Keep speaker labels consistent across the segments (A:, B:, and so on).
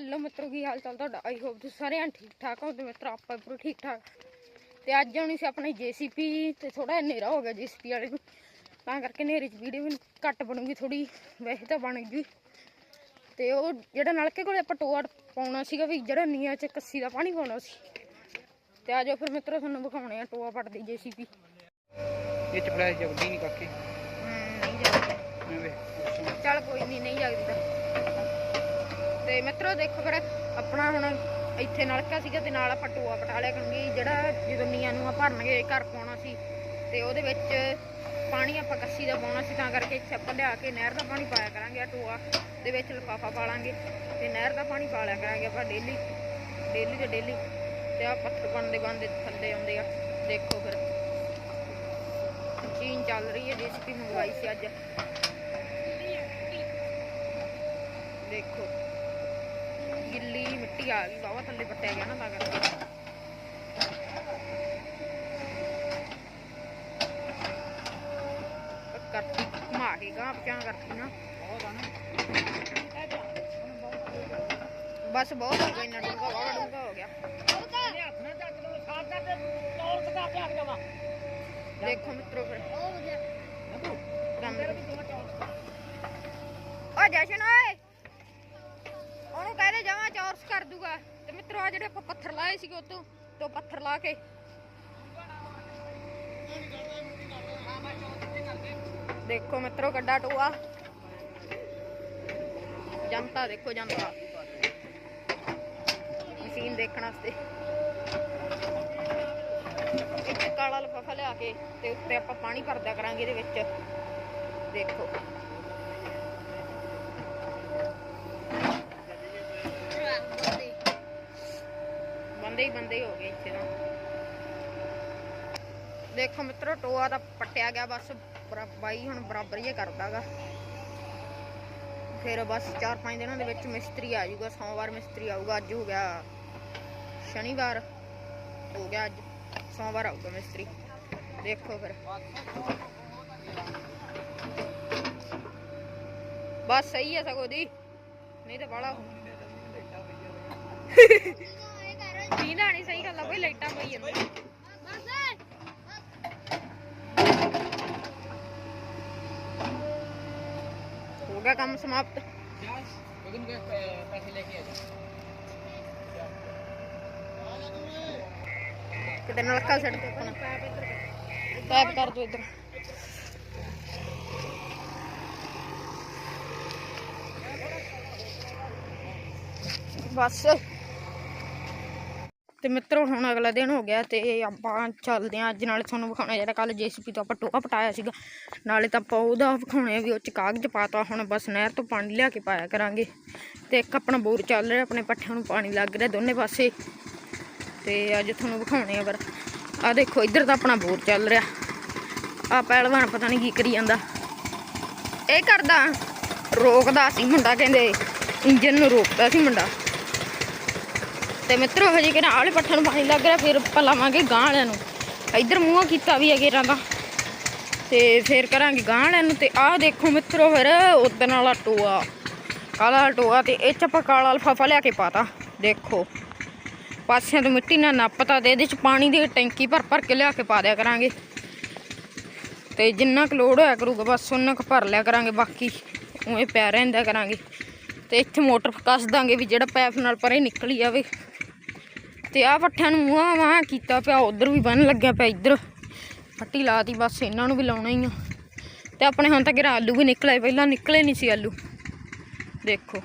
A: Hello ਮਿੱਤਰੋ ਕੀ ਹਾਲ ਚਾਲ ਤੁਹਾਡਾ? ਆਈ ਹੋਪ ਤੁਸੀਂ ਸਾਰੇ ਐਨ ਠੀਕ ਠਾਕ ਹੋ ਤੇ ਮਿੱਤਰੋ ਆਪਾਂ ਪੂਰੇ ਠੀਕ ਠਾਕ। ਤੇ ਅੱਜ ਆਉਣੀ ਸੀ ਆਪਣੀ ਜੀਸੀਪੀ ਤੇ ਥੋੜਾ ਹਨੇਰਾ ਹੋ ਗਿਆ ਜੀਸੀਪੀ ਵਾਲੇ ਨੂੰ। ਤਾਂ ਕਰਕੇ ਹਨੇਰੇ 'ਚ ਵੀਡੀਓ ਵੀ ਘੱਟ ਬਣੂਗੀ ਥੋੜੀ ਵੈਸੇ ਤਾਂ ਬਣ ਗਈ। ਤੇ ਉਹ ਜਿਹੜਾ ਨਲਕੇ ਕੋਲੇ ਆਪਾਂ ਟੋਆ ਪਾਉਣਾ ਸੀਗਾ ਵੀ ਜਿਹੜਾ ਨੀਆਂ 'ਚ ਕੱਸੀ ਦਾ ਪਾਣੀ ਪਾਉਣਾ ਸੀ। ਤੇ ਆਜੋ ਫਿਰ ਮਿੱਤਰੋ ਤੁਹਾਨੂੰ ਵਿਖਾਉਣੇ ਆ ਟੋਆ ਪੱਟਦੀ ਜੀਸੀਪੀ
B: ਇਹ ਚ ਫਲੈਸ਼ ਜਗਦੀ ਨਹੀਂ ਕਾਕੇ।
A: ਨਹੀਂ
B: ਐਵੇਂ।
A: ਚੱਲ ਕੋਈ ਨਹੀਂ ਨਹੀਂ ਜਗਦੀ ਤਾਂ। ਤੇ ਮਿੱਤਰੋ ਦੇਖੋ ਫਿਰ ਆਪਣਾ ਹੁਣ ਇੱਥੇ ਨਲਕਾ ਸੀਗਾ ਤੇ ਨਾਲ ਆਪਾਂ ਟੋਆ ਪਟਾ ਲਿਆ ਕਰਾਂਗੇ ਜਿਹੜਾ ਜਦੋਂ ਨੀਆਂ ਨੂੰ ਭਰਨਗੇ ਘਰ ਪਾਉਣਾ ਸੀ ਤੇ ਉਹਦੇ ਵਿੱਚ ਪਾਣੀ ਆਪਾਂ ਕੱਸੀ ਦਾ ਪਾਉਣਾ ਸੀ ਤਾਂ ਕਰਕੇ ਇੱਥੇ ਆਪਾਂ ਲਿਆ ਕੇ ਨਹਿਰ ਦਾ ਪਾਣੀ ਪਾਇਆ ਕਰਾਂਗੇ ਆ ਟੋਆ ਦੇ ਵਿੱਚ ਲਿਫਾਫਾ ਪਾ ਲਾਂਗੇ ਤੇ ਨਹਿਰ ਦਾ ਪਾਣੀ ਪਾ ਲਿਆ ਕਰਾਂਗੇ ਆਪਾਂ ਡੇਲੀ ਡੇਲੀ ਤੇ ਡੇਲੀ ਤੇ ਆ ਪੱਥਰ ਬਣਦੇ ਬਣਦੇ ਥੱਲੇ ਆਉਂਦੇ ਆ, ਦੇਖੋ ਫਿਰ। ਮਸ਼ੀਨ ਚੱਲ ਰਹੀ ਹੈ ਜੀਸੀਪੀ ਮੰਗਵਾਈ ਸੀ ਅੱਜ। ਦੇਖੋ। ਗਿੱਲੀ ਮਿੱਟੀ ਆ ਗਈ ਬਾਵਾ ਥੱਲੇ ਪੱਟਿਆ ਗਿਆ ਨਾ ਤਾਂ ਕਰਕੇ ਉਹ ਕਰਤੀ ਘੁਮਾ ਕੇ ਗਾਂ ਪਚਾਂ ਕਰਤੀ ਨਾ। ਬਸ ਬਹੁਤ ਹੋ ਗਿਆ ਇੰਨਾ ਡੂੰਘਾ ਬਾਵਾ ਡੂੰਘਾ ਹੋ ਗਿਆ। ਦੇਖੋ ਮਿੱਤਰੋ ਫਿਰ। ਕੰਮ ਓ ਪਹਿਲੇ ਜਾਵਾਂ ਚੌਰਸ ਕਰ ਦੂਗਾ। ਤੇ ਮਿੱਤਰੋ ਆ ਜਿਹੜੇ ਆਪਾਂ ਪੱਥਰ ਲਾਏ ਸੀਗੇ ਉਤੋਂ, ਤੋਂ ਪੱਥਰ ਲਾ ਕੇ। ਦੇਖੋ ਮਿੱਤਰੋ ਗੱਡਾ ਟੋਆ। ਜਨਤਾ ਦੇਖੋ, ਜਨਤਾ। ਮਸ਼ੀਨ ਦੇਖਣ ਵਾਸਤੇ। ਇੱਕ ਕਾਲਾ ਲਫਾਫਾ ਲਿਆ ਕੇ, ਤੇ ਉੱਤੇ ਆਪਾਂ ਪਾਣੀ ਭਰਦਾ ਕਰਾਂਗੇ ਇਹਦੇ ਵਿੱਚ। ਦੇਖੋ। ਬੰਦੇ ਹੀ ਹੋ ਗਏ ਇੱਥੇ ਤਾਂ। ਦੇਖੋ ਮਿੱਤਰੋ, ਟੋਆ ਤਾਂ ਪੱਟਿਆ ਗਿਆ, ਬਸ ਬਾਈ ਹੁਣ ਬਰਾਬਰ ਹੀ ਕਰਦਾਗਾ ਫਿਰ ਬਸ 4-5 ਦਿਨਾਂ ਦੇ ਵਿੱਚ ਮਿਸਤਰੀ ਆ ਜਾਊਗਾ, ਸੋਮਵਾਰ ਮਿਸਤਰੀ ਆਊਗਾ, ਅੱਜ ਹੋ ਗਿਆ ਸ਼ਨੀਵਾਰ, ਹੋ ਗਿਆ ਅੱਜ, ਸੋਮਵਾਰ ਆਊਗਾ ਮਿਸਤਰੀ। ਦੇਖੋ ਫਿਰ। ਬਸ ਸਹੀ ਹੈ ਸਗੋਂ ਦੀ। ਨਹੀਂ ਤਾਂ ਬਾਲਾ ਪੀਣਾ ਨਹੀਂ ਸਹੀ ਗੱਲ ਆ ਬਈ, ਲਾਈਟਾਂ ਪਈ ਜਾਂਦੀਆਂ ਹੋ ਗਿਆ ਕੰਮ ਸਮਾਪਤ।
B: ਗਗਨ ਕੇ ਪੈਸੇ ਲੈ ਕੇ ਆ ਜਾ
A: ਕਿਤੇ ਨਲਕਾ ਛੱਡ ਕੇ ਆਪਣਾ। ਪੈਪ ਕਰ ਦੋ ਇੱਧਰ। ਬਸ। ਤੇ ਮਿੱਤਰੋ, ਹੁਣ ਅਗਲਾ ਦਿਨ ਹੋ ਗਿਆ ਤੇ ਆਪਾਂ ਚੱਲਦੇ ਆਂ ਅੱਜ। ਨਾਲੇ ਤੁਹਾਨੂੰ ਵਿਖਾਉਣਾ ਜਿਹੜਾ ਕੱਲ ਜੀਸੀਪੀ ਤੋਂ ਆਪਾਂ ਟੋਆ ਪਟਾਇਆ ਸੀਗਾ। ਨਾਲੇ ਤਾਂ ਆਪਾਂ ਉਹਦਾ ਵਿਖਾਉਣੇ ਆ ਵੀ ਉਹ ਚ ਕਾਗਜ਼ ਪਾਤਾ ਹੁਣ ਬਸ ਨਹਿਰ ਤੋਂ ਪਾਣੀ ਲਿਆ ਕੇ ਪਾਇਆ ਕਰਾਂਗੇ। ਤੇ ਇੱਕ ਆਪਣਾ ਬੋਰ ਚੱਲ ਰਿਹਾ, ਆਪਣੇ ਪੱਠਿਆਂ ਨੂੰ ਪਾਣੀ ਲੱਗ ਰਿਹਾ ਦੋਨੇ ਪਾਸੇ। ਤੇ ਅੱਜ ਤੁਹਾਨੂੰ ਵਿਖਾਉਣੇ ਆ ਪਰ ਆ ਦੇਖੋ, ਇੱਧਰ ਤਾਂ ਆਪਣਾ ਬੋਰ ਚੱਲ ਰਿਹਾ। ਆ ਪਹਿਲਵਾਨ ਪਤਾ ਨਹੀਂ ਕੀ ਕਰੀ ਜਾਂਦਾ। ਇਹ ਕਰਦਾ। ਰੋਕਦਾ ਸੀ ਮੁੰਡਾ, ਕਹਿੰਦੇ ਇੰਜਨ ਨੂੰ ਰੋਕਦਾ ਸੀ ਮੁੰਡਾ। ਤੇ ਮਿੱਤਰੋ, ਹਜੇ ਕਿ ਆਲੇ ਪੱਠੇ ਨੂੰ ਪਾਣੀ ਲੱਗ ਰਿਹਾ, ਫਿਰ ਆਪਾਂ ਲਾਵਾਂਗੇ ਗਾਂ ਵਾਲਿਆਂ ਨੂੰ। ਇੱਧਰ ਮੂੰਹ ਕੀਤਾ ਵੀ ਹੈਗੇ ਰਾਂ ਦਾ ਤੇ ਫਿਰ ਕਰਾਂਗੇ ਗਾਂ ਵਾਲਿਆਂ ਨੂੰ, ਤੇ ਆਹ ਦੇਖੋ ਮਿੱਤਰੋ ਫਿਰ, ਉਦਣ ਵਾਲਾ ਟੋਆ। ਕਾਲਾ ਟੋਆ ਤੇ ਇਹ ਚ ਆਪਾਂ ਕਾਲਾ ਲਫਾਫਾ ਲਿਆ ਕੇ ਪਾਤਾ, ਦੇਖੋ। ਪਾਸਿਆਂ ਤੋਂ ਮਿੱਟੀ ਨਾਲ ਨੱਪਤਾ ਤੇ ਇਹਦੇ ਚ ਪਾਣੀ ਦੀ ਟੈਂਕੀ ਭਰ ਭਰ ਕੇ ਲਿਆ ਕੇ ਪਾ ਦਿਆ ਕਰਾਂਗੇ। ਤੇ ਜਿੰਨਾ ਕੁ ਲੋਡ ਹੋਇਆ ਕਰੂਗਾ, ਬਸ ਉਹਨਾਂ ਕੁ ਭਰ ਲਿਆ ਕਰਾਂਗੇ, ਬਾਕੀ ਉਵੇਂ ਪੈ ਰਹਿੰਦਾ ਕਰਾਂਗੇ। ਤੇ ਇੱਥੇ ਮੋਟਰ ਕੱਸ ਦਾਂਗੇ ਵੀ ਜਿਹੜਾ ਪੈਪ ਨਾਲ ਪਰੇ ਨਿਕਲੀ ਜਾਵੇ। ਤੇ ਆ ਪੱਠਿਆਂ ਨੂੰ ਮੂੰਹਾਂ ਵਾਂ ਕੀਤਾ ਪਿਆ, ਉਧਰ ਵੀ ਬੰਨ ਲੱਗਿਆ ਪਿਆ, ਇੱਧਰ। ਪੱਟੀ ਲਾਤੀ ਬਸ ਇਹਨਾਂ ਨੂੰ ਵੀ ਲਾਉਣਾ ਹੀ ਆ। ਤੇ ਆਪਣੇ ਹੁਣ ਤਾਂ ਤੱਕ ਆਲੂ ਵੀ ਨਿਕਲੇ, ਪਹਿਲਾਂ ਨਿਕਲੇ ਨਹੀਂ ਸੀ ਆਲੂ। ਦੇਖੋ।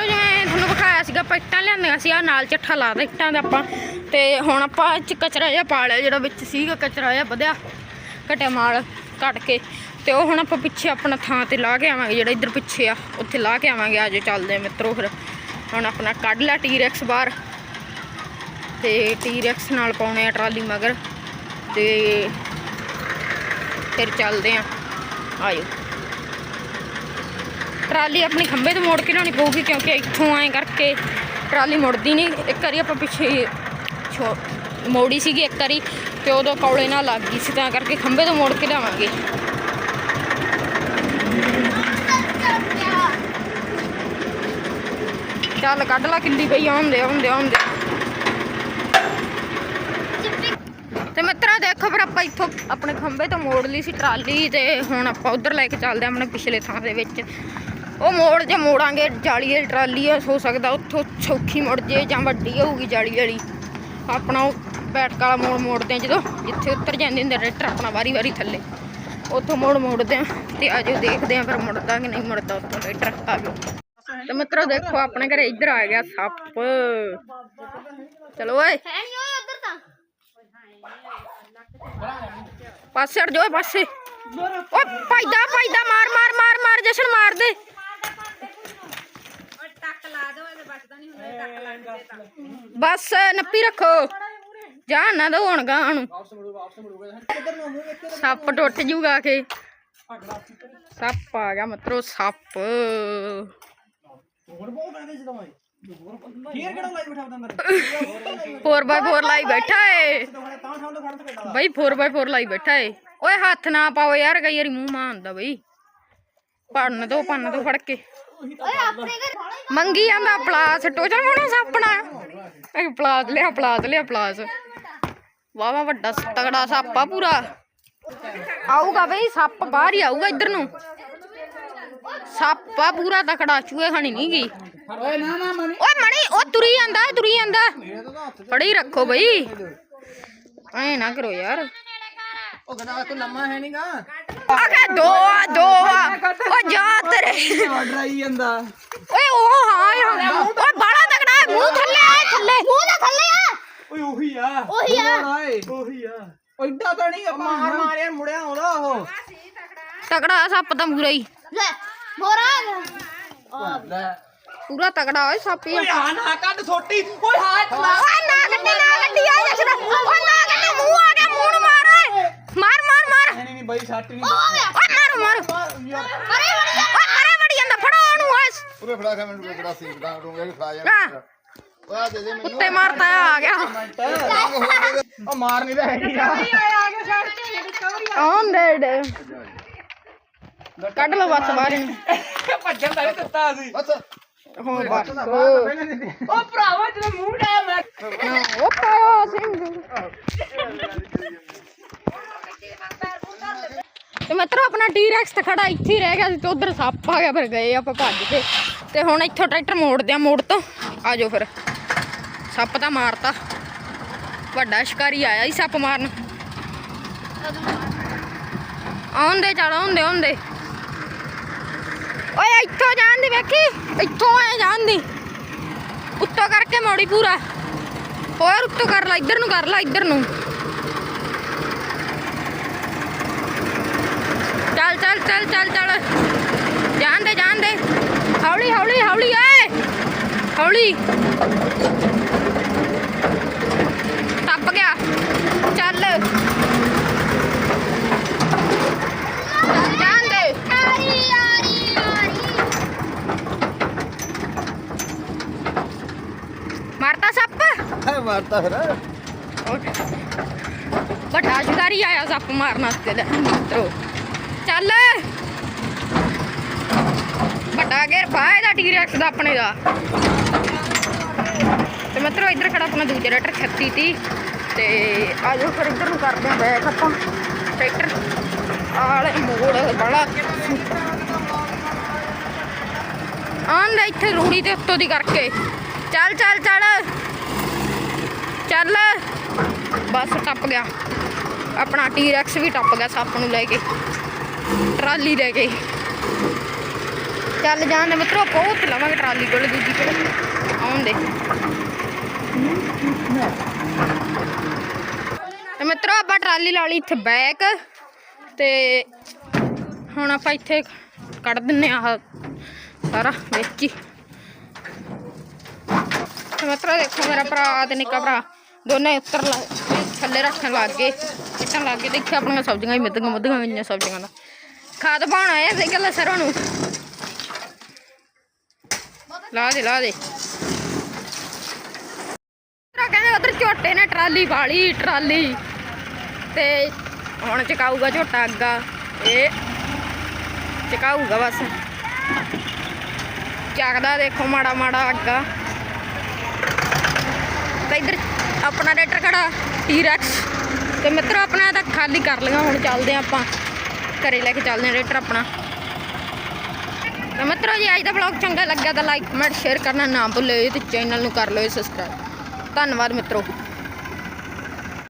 A: ਜਿਵੇਂ ਤੁਹਾਨੂੰ ਵਿਖਾਇਆ ਸੀਗਾ, ਆਪਾਂ ਇੱਟਾਂ ਲਿਆਂਦੀਆਂ ਸੀ ਆ ਨਾਲ ਚੱਠਾ ਲਾ ਦੇ ਇੱਟਾਂ ਦਾ ਆਪਾਂ। ਤੇ ਹੁਣ ਆਪਾਂ ਇਹ 'ਚ ਕਚਰਾ ਜਿਹਾ ਪਾ ਲਿਆ, ਜਿਹੜਾ ਵਿੱਚ ਸੀਗਾ ਕਚਰਾ ਜਿਹਾ ਵਧਿਆ, ਘਟਿਆ ਮਾਲ ਕੱਟ ਕੇ। ਤੇ ਉਹ ਹੁਣ ਆਪਾਂ ਪਿੱਛੇ ਆਪਣਾ ਥਾਂ ਤੇ ਲਾ ਕੇ ਆਵਾਂਗੇ, ਜਿਹੜਾ ਇੱਧਰ ਪਿੱਛੇ ਆ, ਉੱਥੇ ਲਾ ਕੇ ਆਵਾਂਗੇ। ਆਜੋ ਚੱਲਦੇ ਆ ਮਿੱਤਰੋ ਫਿਰ। ਹੁਣ ਆਪਣਾ ਕੱਢ ਲਿਆ ਟੀਰੈਕਸ ਬਾਹਰ ਤੇ ਟੀਰੈਕਸ ਨਾਲ ਪਾਉਣੇ ਆ ਟਰਾਲੀ ਮਗਰ ਤੇ ਫਿਰ ਚੱਲਦੇ ਆ। ਆਇਓ। ਟਰਾਲੀ ਆਪਣੀ ਖੰਭੇ ਤੇ ਮੋੜ ਕੇ ਲਾਉਣੀ ਪਊਗੀ ਕਿਉਂਕਿ ਇੱਥੋਂ ਐਂ ਕਰਕੇ ਟਰਾਲੀ ਮੁੜਦੀ ਨਹੀਂ। ਇੱਕ ਵਾਰੀ ਆਪਾਂ ਪਿੱਛੇ ਛੋ- ਮੋੜੀ ਸੀਗੀ ਇੱਕ ਵਾਰੀ ਤੇ ਉਦੋਂ ਕੌਲੇ ਨਾਲ ਲੱਗ ਗਈ ਸੀ, ਤਾਂ ਕਰਕੇ ਖੰਭੇ ਤੋਂ ਮੋੜ ਕੇ ਲਿਆਵਾਂਗੇ। ਚੱਲ ਕੱਢ ਲਾ ਕਿੱਲੀ ਪਈ ਆਉਂਦੇ ਆਉਂਦੇ ਆਉਂਦੇ। ਤੇ ਮਿੱਤਰਾ, ਦੇਖੋ ਫਿਰ ਆਪਾਂ ਇੱਥੋਂ ਆਪਣੇ ਖੰਭੇ ਤੋਂ ਮੋੜ ਲਈ ਸੀ ਟਰਾਲੀ ਤੇ ਹੁਣ ਆਪਾਂ ਉਧਰ ਲੈ ਕੇ ਚੱਲਦੇ ਹਾਂ ਆਪਣੇ ਪਿਛਲੇ ਥਾਂ ਦੇ ਵਿੱਚ। ਉਹ ਮੋੜ ਜੇ ਮੋੜਾਂਗੇ, ਜਾਲੀ ਵਾਲੀ ਟਰਾਲੀ ਆ, ਹੋ ਸਕਦਾ ਉੱਥੋਂ ਸੌਖੀ ਮੁੜ ਜੇ ਜਾਂ ਵੱਡੀ ਹੋਊਗੀ ਜਾਲੀ ਵਾਲੀ। ਆਪਣਾ ਉਹ ਬੈਠਕ ਵਾਲਾ ਮੋੜ ਮੋੜਦੇ ਆ ਜਦੋਂ, ਜਿੱਥੇ ਉੱਤਰ ਜਾਂਦੇ ਹੁੰਦੇ ਟਰੈਕਟਰ ਆਪਣਾ ਵਾਰੀ ਵਾਰੀ ਥੱਲੇ। ਉੱਥੋਂ ਮੋੜ ਮੋੜਦੇ ਆ ਤੇ ਆਜੋ ਦੇਖਦੇ ਆ ਫਿਰ ਮੁੜਦਾ ਕਿ ਨਹੀਂ ਮੁੜਦਾ ਉੱਥੋਂ ਟਰੈਕਟਰ ਆ ਜਾਓ ਤੇ ਮਿੱਤਰੋ ਦੇਖੋ, ਆਪਣੇ ਘਰੇ ਇੱਧਰ ਆ ਗਿਆ ਸੱਪ। ਚਲੋ ਓਏ। ਪਾਸੇ ਹਟ ਜਾਓ ਪਾਸੇ। ਓਏ ਪਾਈਦਾ ਪਾਈਦਾ ਮਾਰ ਮਾਰ ਮਾਰ ਮਾਰ, ਜਸ਼ਨ ਮਾਰ ਦੇ। ਬਸ, ਨੱਪੀ ਰੱਖੋ। ਜਾ ਨਾ ਦੋ ਹੁਣ ਗਾਂ ਨੂੰ। ਸੱਪ ਟੁੱਟ ਜੂਗਾ ਕੇ। ਸੱਪ ਆ ਗਿਆ ਮਤਰੋ, ਸੱਪ।
C: ਫੇਰ ਕਿਹੜਾ ਲਾਈ ਬਿਠਾ ਅੰਦਰ
A: 4x4 ਲਾਈ ਬੈਠਾ ਏ
C: ਤਾਂ ਠਾਂ ਤੋਂ ਖੜ ਸਕਦਾ
A: ਬਈ 4x4 ਲਾਈ ਬੈਠਾ ਏ ਓਏ ਹੱਥ ਨਾ ਪਾਓ ਯਾਰ ਕਈ ਵਾਰੀ ਮੂੰਹ ਮਾਂ ਆਉਂਦਾ ਬਈ ਪੰਨ ਦੋ ਪੰਨ ਦੋ ਫੜ ਕੇ ਮੰਗੀ ਜਾਂਦਾ ਪਲਾਸ ਟੋਚਰ ਕੋਣਾ ਸੱਪਣਾ ਇਹ ਪਲਾਸ ਲਿਆ ਪਲਾਸ ਲਿਆ ਪਲਾਸ ਵਾਵਾ ਵੱਡਾ ਸ- ਤਗੜਾ ਸੱਪ ਆ ਪੂਰਾ ਆਊਗਾ ਬਈ ਸੱਪ ਬਾਹਰ ਹੀ ਆਊਗਾ ਇੱਧਰ ਨੂੰ ਸੱਪ ਆ ਪੂਰਾ ਤਕੜਾ ਚੂਹੇ ਖਾਣੀ ਨਹੀਂ ਗਈ
B: ਓਏ ਨਾ ਨਾ ਮਨੀ
A: ਓਏ ਮਣੀ ਉਹ ਤੁਰੀ ਜਾਂਦਾ ਤੁਰੀ ਜਾਂਦਾ ਫੜੀ ਰੱਖੋ ਬਈ ਐ ਨਾ ਕਰੋ ਯਾਰ
C: ਉਹ ਗਦਾ ਤੂੰ ਲੰਮਾ ਹੈ ਨਹੀਂਗਾ
A: ਆਖੇ ਦੋ ਆ ਦੋ ਆ ਓ ਜਾ ਤੇਰੇ
C: ਆਰਡਰ ਆਈ ਜਾਂਦਾ
A: ਓਏ ਉਹ ਹਾਂ ਯਾਰ ਓਏ ਬਾਲਾ ਤਕੜਾ ਹੈ, ਮੂੰਹ ਥੱਲੇ ਆ ਥੱਲੇ ਮੂੰਹ ਦਾ ਥੱਲੇ ਆ
C: ਓਏ ਉਹੀ ਆ
A: ਉਹੀ ਆ
C: ਓਏ ਉਹੀ ਆ ਐਡਾ ਤਾਂ ਨਹੀਂ ਆਪਾਂ ਮਾਰ ਮਾਰਿਆ ਮੁੜਿਆ ਆਉਂਦਾ ਉਹ
A: ਤਕੜਾ ਸੱਪ ਤਾਂ ਪੂਰਾ ਹੀ
D: ਲੈ ਮੋਰਾ ਆ ਗਿਆ
C: ਲੈ
A: ਪੂਰਾ ਤਕੜਾ ਓਏ ਸੱਪ ਹੀ ਆ।
C: ਓਏ ਆ ਨਾ ਕੱਢ ਛੋਟੀ ਓਏ ਹਾਂ
A: ਓਏ ਨਾ ਗੱਡੀ ਨਾ ਗੱਡੀ ਆ ਜਸਦਾ ਓਏ ਨਾ ਗੱਡੀ ਮੂੰਹ ਆ ਗਿਆ ਮੂੰਹ ਨੂੰ ਮਾਰ ਓਏ ਮਾਰ ਮਾਰ ਮਾਰ
C: ਨਹੀਂ ਨਹੀਂ ਬਾਈ ਛੱਟ ਨਹੀਂ
A: ਓਏ ਮਾਰ ਮਾਰ
D: ਅਰੇ ਬੜੀ
A: ਓਏ ਮਾਰੇ ਵੜੀ ਜਾਂਦਾ ਫੜੋ ਉਹਨੂੰ ਓਏ
E: ਪੂਰੇ ਫੜਾ ਕੇ ਮੈਨੂੰ ਕਿਹੜਾ ਸੀ ਬਤਾ ਦੂੰਗਾ ਕਿ ਖਾ
A: ਆ,
E: ਜਾਣਾ ਓਏ ਦੇ ਦੇ ਮੈਨੂੰ
A: ਉੱਤੇ ਮਾਰਤਾ ਕੱਢ ਲਓ ਬਸ ਬਾਹਰ ਨੂੰ
C: ਭੱਜਣ ਦਾ ਵੀ ਦਿੱਤਾ ਸੀ
E: ਬਸ।
A: ਹੋ ਬਸ
C: ਉਹ ਭਰਾਵਾ ਜਦੋਂ ਮੂੰਹ ਡਾਇਆ ਮੈਂ
A: ਉਹ ਪਾਇਆ ਸਿੰਘ ਤੇ ਮਿੱਤਰੋ ਆਪਣਾ ਟੀ-ਰੈਕਸ ਤਾਂ ਖੜਾ ਇੱਥੇ ਰਹਿ ਗਿਆ ਸੀ ਤੇ ਉਧਰ ਸੱਪ ਆ ਗਿਆ ਫਿਰ ਗਏ ਆਪਾਂ ਭੱਜ ਕੇ। ਤੇ ਹੁਣ ਇੱਥੋਂ ਟਰੈਕਟਰ ਮੋੜਦੇ ਆ ਮੋੜ ਤੋਂ। ਆ ਜਾਓ ਫਿਰ। ਸੱਪ ਤਾਂ ਮਾਰਤਾ। ਵੱਡਾ ਸ਼ਿਕਾਰੀ ਆਇਆ ਹੀ ਸੱਪ ਮਾਰਨ। ਆਉਂਦੇ ਚੱਲ ਆਉਂਦੇ ਆਉਂਦੇ। ਓਏ ਇੱਥੋਂ ਜਾਣ ਦੀ ਵੇਖੀ, ਇੱਥੋਂ ਆਏ ਜਾਣ ਦੀ। ਉੱਤੋਂ ਕਰਕੇ ਮੋੜੀ ਪੂਰਾ। ਹੋਰ ਉੱਤੋਂ ਕਰ ਲੈ, ਇੱਧਰ ਨੂੰ ਕਰ ਲੈ, ਇੱਧਰ ਨੂੰ। ਚੱਲ ਚੱਲ ਚੱਲ ਚੱਲ ਚੱਲ। ਜਾਣ ਦੇ ਜਾਣ ਦੇ। ਹੌਲੀ ਹੌਲੀ ਹੌਲੀ ਏ ਹੌਲੀ। ਟੱਪ ਗਿਆ। ਚੱਲ ਜਾਣ ਦੇ
D: ਆਰੀ ਆਰੀ ਆਰੀ
A: ਮਾਰਤਾ ਸੱਪ
E: ਹੈ ਮਾਰਤਾ ਫਿਰ।
A: ਵੱਡਾ ਸ਼ਿਕਾਰੀ ਆਇਆ ਸੱਪ ਮਾਰਨ ਵਾਸਤੇ ਲੈ, ਮਿੱਤਰੋ। ਚੱਲ। ਵੱਡਾ ਗੇਰ ਬਾਏ ਦਾ ਟੀਰੈਕਸ ਦਾ ਆਪਣੇ ਦਾ। ਤੇ ਮਿੱਤਰੋ, ਇੱਧਰ ਖੜਾ ਆਪਣਾ ਦੂਜਾ ਰੈਟਰ 36 ਤੀ। ਤੇ ਆ ਜਾਓ ਫਿਰ ਇੱਧਰ ਨੂੰ ਕਰਦੇ ਆ ਬੈਕ ਆਪਾਂ। ਟਰੈਕਟਰ ਆਲੇ ਮੋੜ ਬੜਾ ਆਂਦਾ ਇੱਥੇ ਰੂੜੀ ਦੇ ਉੱਤੋਂ ਦੀ ਕਰਕੇ। ਚੱਲ ਚੱਲ ਚੱਲ। ਬੱਸ ਟੱਪ ਗਿਆ। ਆਪਣਾ ਟੀਰੈਕਸ ਵੀ ਟੱਪ ਗਿਆ ਸੱਪ ਨੂੰ ਲੈ ਕੇ। ਟਰਾਲੀ ਲੈ ਕੇ। ਚੱਲ ਜਾਣ ਦੇ ਮਿੱਤਰੋ ਬਹੁਤ ਲਵਾਂਗੇ ਟਰਾਲੀ ਕੋਲ ਦੂਜੀ ਕੋਲ। ਆਉਣ ਦੇ। ਤੇ ਮਿੱਤਰੋ, ਆਪਾਂ ਟਰਾਲੀ ਲਾ ਲਈ ਇੱਥੇ ਬੈਕ। ਤੇ ਹੁਣ ਆਪਾਂ ਇੱਥੇ ਕੱਢ ਦਿੰਨੇ ਆ ਆਹ ਸਾਰਾ ਵਿੱਚ। ਹੀ ਤੇ ਮਿੱਤਰੋ, ਦੇਖੋ ਮੇਰਾ ਭਰਾ ਤੇ ਨਿੱਕਾ ਭਰਾ ਦੋਨੇ ਉੱਤਰ ਲਾ ਥੱਲੇ ਰੱਖਣ ਲੱਗ ਗਏ ਇੱਟਾਂ ਲੱਗ ਗਏ। ਦੇਖਿਆ ਆਪਣੀਆਂ ਸਬਜ਼ੀਆਂ ਹੀ ਮਿੱਧੀਆਂ ਮੁੱਧੀਆਂ ਗਈਆਂ ਸਬਜ਼ੀਆਂ ਦਾ। ਖਾਦ ਪਾਉਣ ਆਇਆ ਸਹੀ ਗੱਲ ਆ ਸਰੋਂ ਨੂੰ। ਲਾ ਦੇ ਲਾ ਦੇ। ਤਰਾ ਕਹਿੰਦੇ ਉਧਰ ਝੋਟੇ ਨੇ ਟਰਾਲੀ ਵਾਲੀ, ਟਰਾਲੀ। ਤੇ ਹੁਣ ਚਕਾਊਗਾ ਝੋਟਾ ਅੱਗਾ। ਇਹ ਚਕਾਊਗਾ ਬਸ। ਚੱਕਦਾ ਦੇਖੋ ਮਾੜਾ ਮਾੜਾ ਅੱਗਾ। ਤੇ ਇੱਧਰ ਆਪਣਾ ਰੇਟਰ ਖੜਾ ਟੀਰੈਕਸ ਤੇ ਮਿੱਤਰੋ, ਆਪਣਾ ਤਾਂ ਖਾਲੀ ਕਰ ਲਿਆ ਹੁਣ ਚੱਲਦੇ ਹਾਂ ਆਪਾਂ। ਘਰੇ ਲੈ ਕੇ ਚੱਲਦੇ ਹਾਂ ਰੇਟਰ ਆਪਣਾ। ਤੇ ਮਿੱਤਰੋ, ਜੀ ਅੱਜ ਦਾ ਵਲੌਗ ਚੰਗਾ ਲੱਗਿਆ ਤਾਂ ਲਾਈਕ ਕਮੈਂਟ ਸ਼ੇਅਰ ਕਰਨਾ ਨਾ ਭੁੱਲਿਓ ਤੇ ਚੈਨਲ ਨੂੰ ਕਰ ਲਿਓ ਸਬਸਕ੍ਰਾਈਬ ਧੰਨਵਾਦ ਮਿੱਤਰੋ।